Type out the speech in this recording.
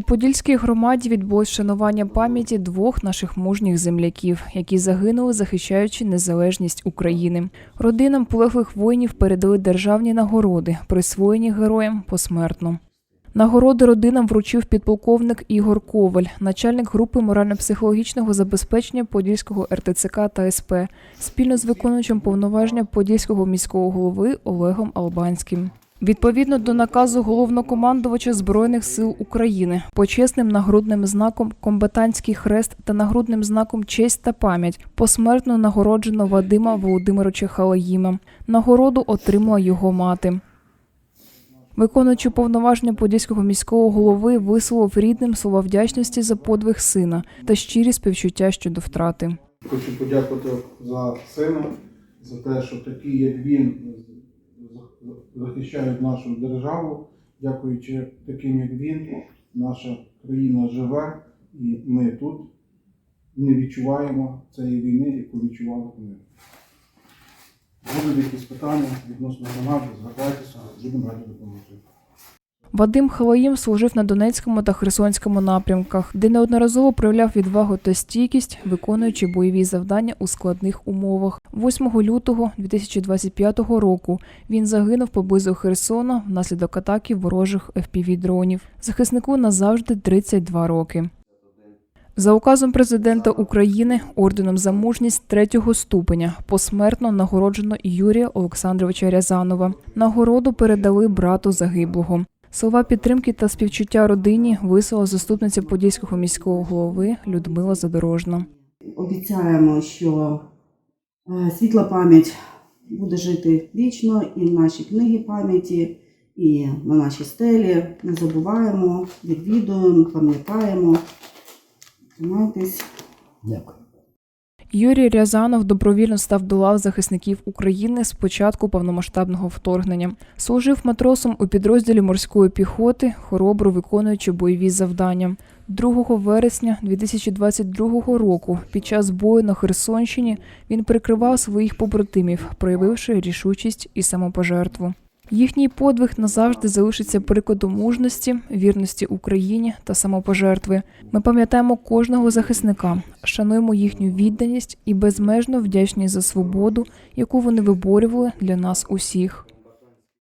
У Подільській громаді відбулось вшанування пам'яті двох наших мужніх земляків, які загинули, захищаючи незалежність України. Родинам полеглих воїнів передали державні нагороди, присвоєні героям посмертно. Нагороди родинам вручив підполковник Ігор Коваль, начальник групи морально-психологічного забезпечення Подільського РТЦК та СП, спільно з виконуючим повноваження Подільського міського голови Олегом Албанським. Відповідно до наказу головнокомандувача Збройних сил України, почесним нагрудним знаком Комбатантський хрест та нагрудним знаком Честь та пам'ять посмертно нагороджено Вадима Володимировича Халаїма. Нагороду отримала його мати. Виконуючи повноваження подільського міського голови, висловив рідним слова вдячності за подвиг сина та щирі співчуття щодо втрати. Хочу подякувати за сина, за те, що такі, як він, захищають нашу державу. Дякуючи таким, як він, наша країна живе, і ми тут не відчуваємо цієї війни, яку відчували вони. Будуть якісь питання відносно громади, звертайтеся, будемо раді допомогти. Вадим Халаїм служив на Донецькому та Херсонському напрямках, де неодноразово проявляв відвагу та стійкість, виконуючи бойові завдання у складних умовах. 8 лютого 2025 року він загинув поблизу Херсона внаслідок атаки ворожих FPV-дронів. Захиснику назавжди 32 роки. За указом президента України орденом за мужність третього ступеня посмертно нагороджено Юрія Олександровича Рязанова. Нагороду передали брату загиблого. Слова підтримки та співчуття родині вислала заступниця подільського міського голови Людмила Задорожна. Обіцяємо, що е, світла пам'ять буде жити вічно і в нашій книгі пам'яті, і на нашій стелі. Не забуваємо, відвідуємо, пам'ятаємо. Тримайтесь. Дякую. Юрій Рязанов добровільно став до лав захисників України з початку повномасштабного вторгнення. Служив матросом у підрозділі морської піхоти, хоробро виконуючи бойові завдання. 2 вересня 2022 року під час бою на Херсонщині він прикривав своїх побратимів, проявивши рішучість і самопожертву. Їхній подвиг назавжди залишиться прикладом мужності, вірності Україні та самопожертви. Ми пам'ятаємо кожного захисника, шануємо їхню відданість і безмежно вдячні за свободу, яку вони виборювали для нас усіх.